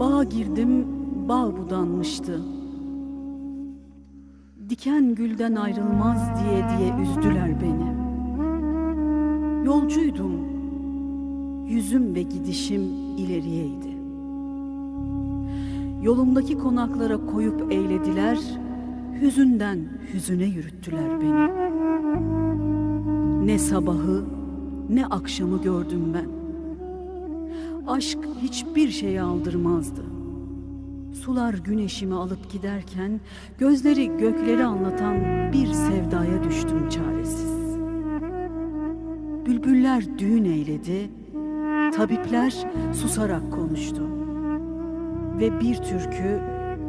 Gönlüm bağ budanmıştı. Diken gülden ayrılmaz diye diye üzdüler beni. Yolcuydum. Yüzüm ve gidişim ileriyeydi. Yolumdaki konaklara koyup eylediler, hüzünden hüzüne yürüttüler beni. Ne sabahı ne akşamı gördüm ben. Aşk hiçbir şeye aldırmazdı. Sular güneşimi alıp giderken gözleri gökleri anlatan bir sevdaya düştüm çaresiz. Bülbüller düğün eyledi, tabipler susarak konuştu. Ve bir türkü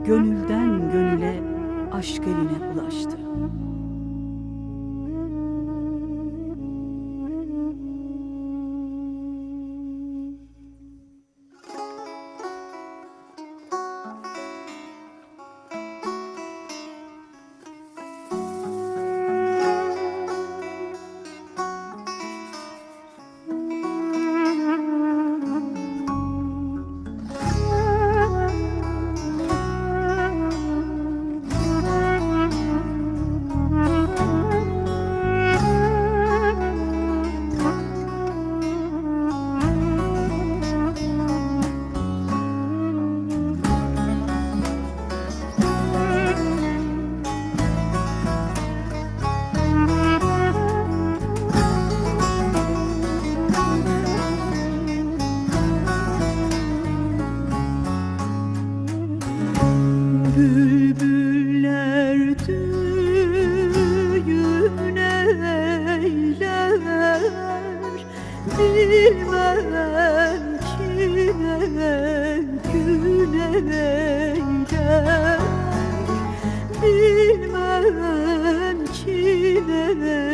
gönülden gönüle aşk eline ulaştı. Bilmem kime güne eyler Bilmem kime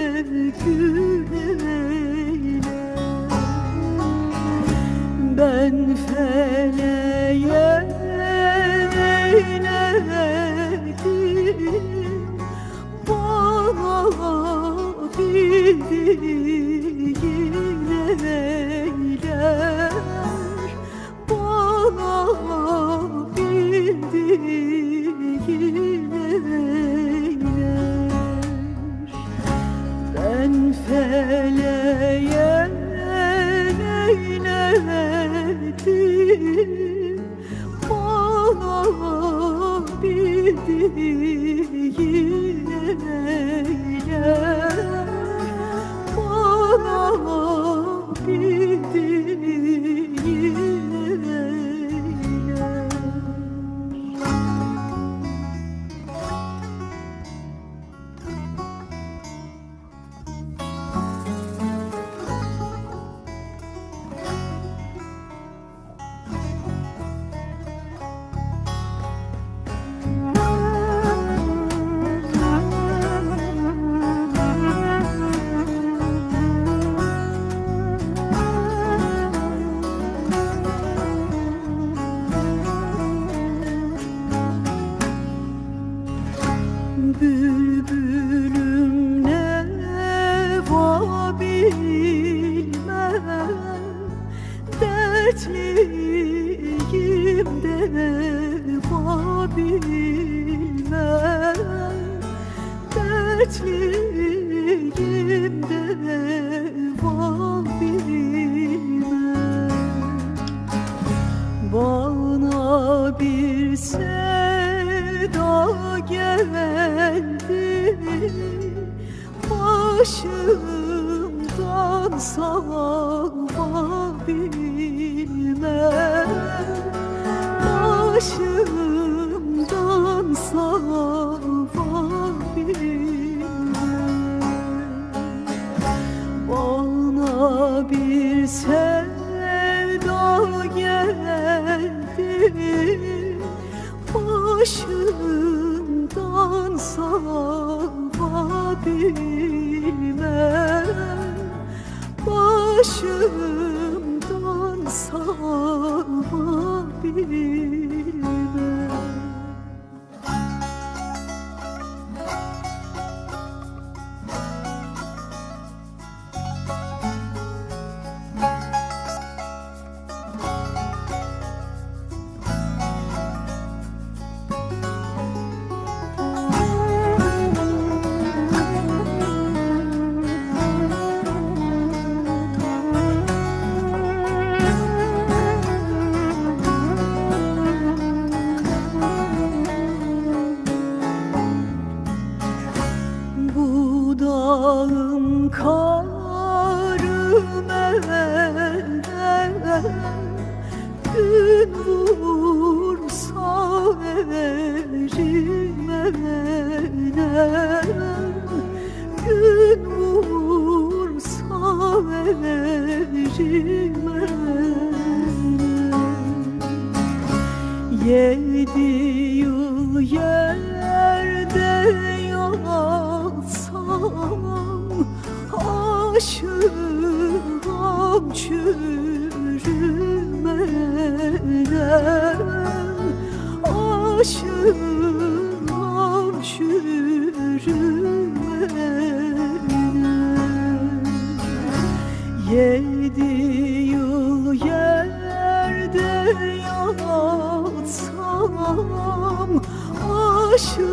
Dertliyim de bilmem. Bana bir sevda geldi Başımdan savabilmem Başımdan savabilmem Başımdan savabilmem Dudağım karım elde Gün vursa verim ele Gün vursa verim ele Yedi yıl yerde yatsam Aşığım çürümeden Aşığım çürümeden Yedi yıl yerde yatsam Aşığım